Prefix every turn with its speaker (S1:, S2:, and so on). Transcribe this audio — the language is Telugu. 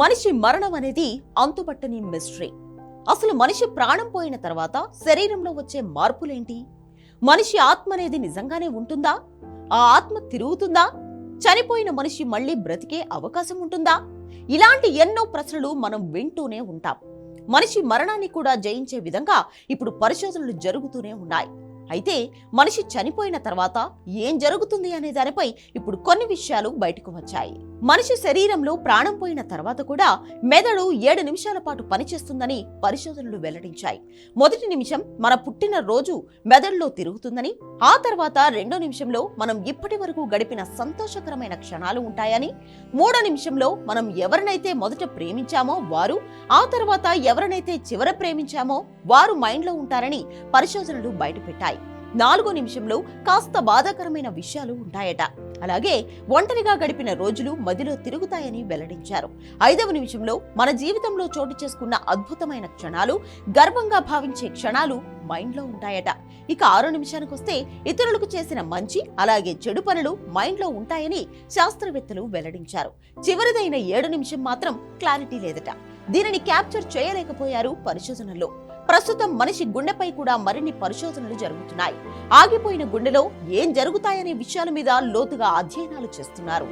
S1: మనిషి మరణం అనేది అంతుపట్టని మిస్టరీ అసలు మనిషి ప్రాణం పోయిన తర్వాత శరీరంలో వచ్చే మార్పులేంటి? మనిషి ఆత్మ అనేది నిజంగానే ఉంటుందా? ఆ ఆత్మ తిరుగుతుందా? చనిపోయిన మనిషి మళ్ళీ బ్రతికే అవకాశం ఉంటుందా? ఇలాంటి ఎన్నో ప్రశ్నలు మనం వింటూనే ఉంటాం. మనిషి మరణాన్ని కూడా జయించే విధంగా ఇప్పుడు పరిశోధనలు జరుగుతూనే ఉన్నాయి. అయితే మనిషి చనిపోయిన తర్వాత ఏం జరుగుతుంది అనే దానిపై ఇప్పుడు కొన్ని విషయాలు బయటకు వచ్చాయి. మనిషి శరీరంలో ప్రాణం పోయిన తర్వాత కూడా మెదడు ఏడు నిమిషాల పాటు పనిచేస్తుందని పరిశోధనలు వెల్లడించాయి. మొదటి నిమిషం మన పుట్టిన రోజు మెదడులో తిరుగుతుందని ఆ తర్వాత రెండో నిమిషంలో మనం ఇప్పటి వరకు గడిపిన సంతోషకరమైన క్షణాలు ఉంటాయని మూడో నిమిషంలో మనం ఎవరినైతే మొదట ప్రేమించామో వారు ఆ తర్వాత ఎవరినైతే చివర ప్రేమించామో వారు మైండ్లో ఉంటారని పరిశోధనలు బయటపెట్టాయి. నాలుగో నిమిషంలో కాస్త బాధాకరమైన విషయాలు ఉంటాయట. అలాగే ఒంటరిగా గడిపిన రోజులు మదిలో తిరుగుతాయని వెల్లడించారు. ఐదవ నిమిషంలో మన జీవితంలో చోటు చేసుకున్న అద్భుతమైన క్షణాలు గర్వంగా భావించే క్షణాలు మైండ్లో ఉంటాయట. ఇక ఆరో నిమిషానికి వస్తే ఇతరులకు చేసిన మంచి అలాగే చెడు పనులు మైండ్లో ఉంటాయని శాస్త్రవేత్తలు వెల్లడించారు. చివరిదైన ఏడు నిమిషం మాత్రం క్లారిటీ లేదట. దీనిని క్యాప్చర్ చేయలేకపోయారు పరిశోధనలో. ప్రస్తుతం మనిషి గుండెపై కూడా మరిన్ని పరిశోధనలు జరుగుతున్నాయి. ఆగిపోయిన గుండెలో ఏం జరుగుతాయనే విషయాల మీద లోతుగా అధ్యయనాలు చేస్తున్నారు.